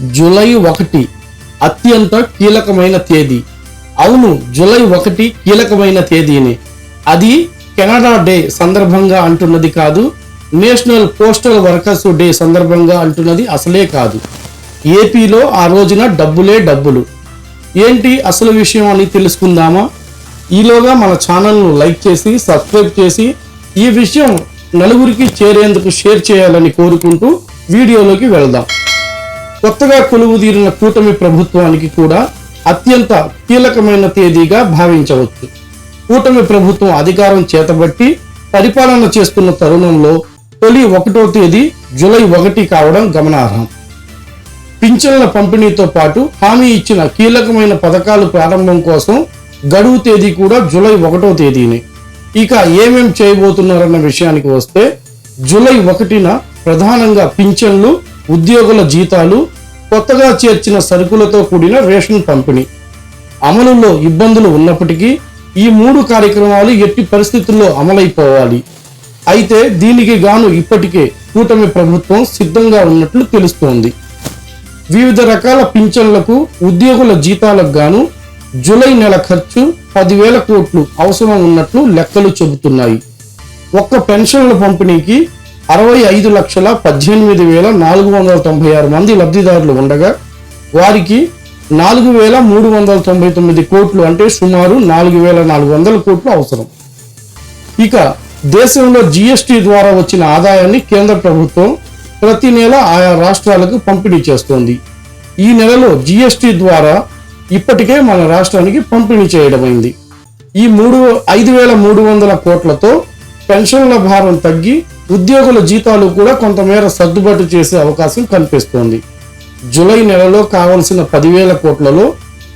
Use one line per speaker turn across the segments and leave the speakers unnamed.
July ఒకటి అత్యంత కీలకమైన తేదీ. అవును జూలై ఒకటి కీలకమైన తేదీని. అది కెనడా డే సందర్భంగా అంటున్నది కాదు నేషనల్ పోస్టల్ వర్కర్స్ డే సందర్భంగా అంటున్నది అసలే కాదు. ఏపీలో ఆ రోజున డబ్బులే డబ్బులు. ఏంటి అసలు విషయం అని తెలుసుకుందామా? ఈలోగా మన ఛానల్ను లైక్ చేసి సబ్స్క్రైబ్ చేసి ఈ విషయం నలుగురికి చేరేందుకు షేర్ చేయాలని కోరుకుంటూ వీడియోలోకి వెళ్దాం. కొత్తగా కొలువు తీరిన కూటమి ప్రభుత్వానికి కూడా అత్యంత కీలకమైన తేదీగా భావించవచ్చు. కూటమి ప్రభుత్వం అధికారం చేతబట్టి పరిపాలన చేస్తున్న తరుణంలో తొలి ఒకటో తేదీ జూలై ఒకటి కావడం గమనార్హం. పింఛన్ల పంపిణీతో పాటు హామీ ఇచ్చిన కీలకమైన పథకాలు ప్రారంభం కోసం గడువు తేదీ కూడా జూలై ఒకటో తేదీనే. ఇక ఏమేం చేయబోతున్నారన్న విషయానికి వస్తే జూలై ఒకటిన ప్రధానంగా పింఛన్లు ఉద్యోగుల జీతాలు కొత్తగా చేర్చిన సరుకులతో కూడిన రేషన్ పంపిణీ. అమలులో ఇబ్బందులు ఉన్నప్పటికీ ఈ మూడు కార్యక్రమాలు ఎట్టి పరిస్థితుల్లో అమలైపోవాలి. అయితే దీనికి గాను ఇప్పటికే కూటమి ప్రభుత్వం సిద్ధంగా ఉన్నట్లు తెలుస్తోంది. వివిధ రకాల పింఛన్లకు ఉద్యోగుల జీతాలకు గాను జూలై నెల ఖర్చు పదివేల కోట్లు అవసరం ఉన్నట్లు లెక్కలు చెబుతున్నాయి. ఒక్క పెన్షన్ల పంపిణీకి అరవై ఐదు లక్షల పద్దెనిమిది వేల నాలుగు వందల తొంభై ఆరు మంది లబ్ధిదారులు ఉండగా వారికి నాలుగు వేల మూడు వందల తొంభై తొమ్మిది కోట్లు అంటే సుమారు నాలుగు వేల నాలుగు వందల కోట్లు అవసరం. ఇక దేశంలో జిఎస్టి ద్వారా వచ్చిన ఆదాయాన్ని కేంద్ర ప్రభుత్వం ప్రతి నెల ఆయా రాష్ట్రాలకు పంపిణీ చేస్తోంది. ఈ నెలలో జిఎస్టి ద్వారా ఇప్పటికే మన రాష్ట్రానికి పంపిణీ చేయడమైంది. ఈ మూడు ఐదు వేల మూడు వందల కోట్లతో పెన్షన్ల భారం తగ్గి ఉద్యోగుల జీతాలు కూడా కొంతమేర సర్దుబాటు చేసే అవకాశం కనిపిస్తోంది. జూలై నెలలో కావలసిన పదివేల కోట్లలో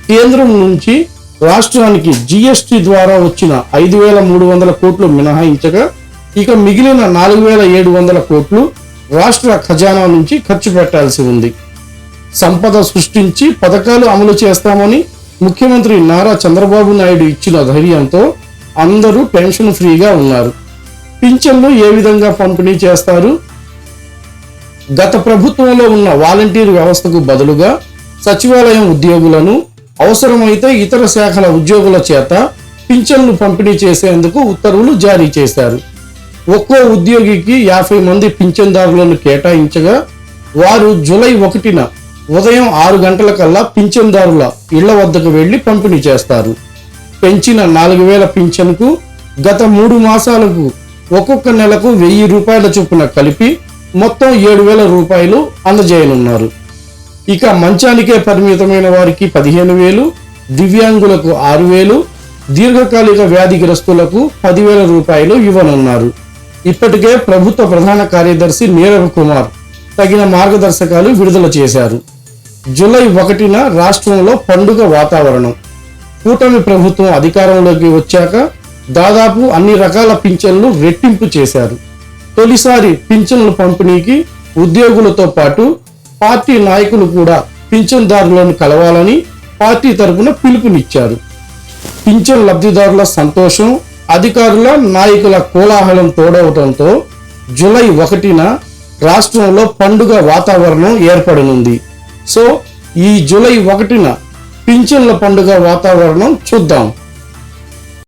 కేంద్రం నుంచి రాష్ట్రానికి జిఎస్టి ద్వారా వచ్చిన ఐదు వేల మూడు వందల కోట్లు మినహాయించగా ఇక మిగిలిన నాలుగు వేల ఏడు వందల కోట్లు రాష్ట్ర ఖజానా నుంచి ఖర్చు పెట్టాల్సి ఉంది. సంపద సృష్టించి పథకాలు అమలు చేస్తామని ముఖ్యమంత్రి నారా చంద్రబాబు నాయుడు ఇచ్చిన ధైర్యంతో అందరూ పెన్షన్ ఫ్రీగా ఉన్నారు. పింఛన్లు ఏ విధంగా పంపిణీ చేస్తారు? గత ప్రభుత్వంలో ఉన్న వాలంటీర్ వ్యవస్థకు బదులుగా సచివాలయం ఉద్యోగులను అవసరమైతే ఇతర శాఖల ఉద్యోగుల చేత పింఛన్లు పంపిణీ చేసేందుకు ఉత్తర్వులు జారీ చేశారు. ఒక్కో ఉద్యోగికి యాభై మంది పింఛన్దారులను కేటాయించగా వారు జూలై ఒకటిన ఉదయం ఆరు గంటల కల్లా పింఛన్దారుల ఇళ్ళ వద్దకు వెళ్ళి పంపిణీ చేస్తారు. పెంచిన నాలుగు వేల పింఛన్కు గత మూడు మాసాలకు ఒక్కొక్క నెలకు వెయ్యి రూపాయల చొప్పున కలిపి మొత్తం ఏడు వేల రూపాయలు అందజేయనున్నారు. ఇక మంచానికే పరిమితమైన వారికి పదిహేను వేలు దివ్యాంగులకు ఆరు వేలు దీర్ఘకాలిక వ్యాధిగ్రస్తులకు పదివేల రూపాయలు ఇవ్వనున్నారు. ఇప్పటికే ప్రభుత్వ ప్రధాన కార్యదర్శి నీరవ్ కుమార్ తగిన మార్గదర్శకాలు విడుదల చేశారు. జూలై ఒకటిన రాష్ట్రంలో పండుగ వాతావరణం. కూటమి ప్రభుత్వం అధికారంలోకి వచ్చాక దాదాపు అన్ని రకాల పింఛన్లు రెట్టింపు చేశారు. తొలిసారి పింఛన్ల పంపిణీకి ఉద్యోగులతో పాటు పార్టీ నాయకులు కూడా పింఛన్దారులను కలవాలని పార్టీ తరపున పిలుపునిచ్చారు. పింఛన్ లబ్ధిదారుల సంతోషం అధికారుల నాయకుల కోలాహలం తోడవటంతో జూలై ఒకటిన రాష్ట్రంలో పండుగ వాతావరణం ఏర్పడనుంది. సో ఈ జూలై ఒకటిన పింఛన్ల పండుగ వాతావరణం చూద్దాం.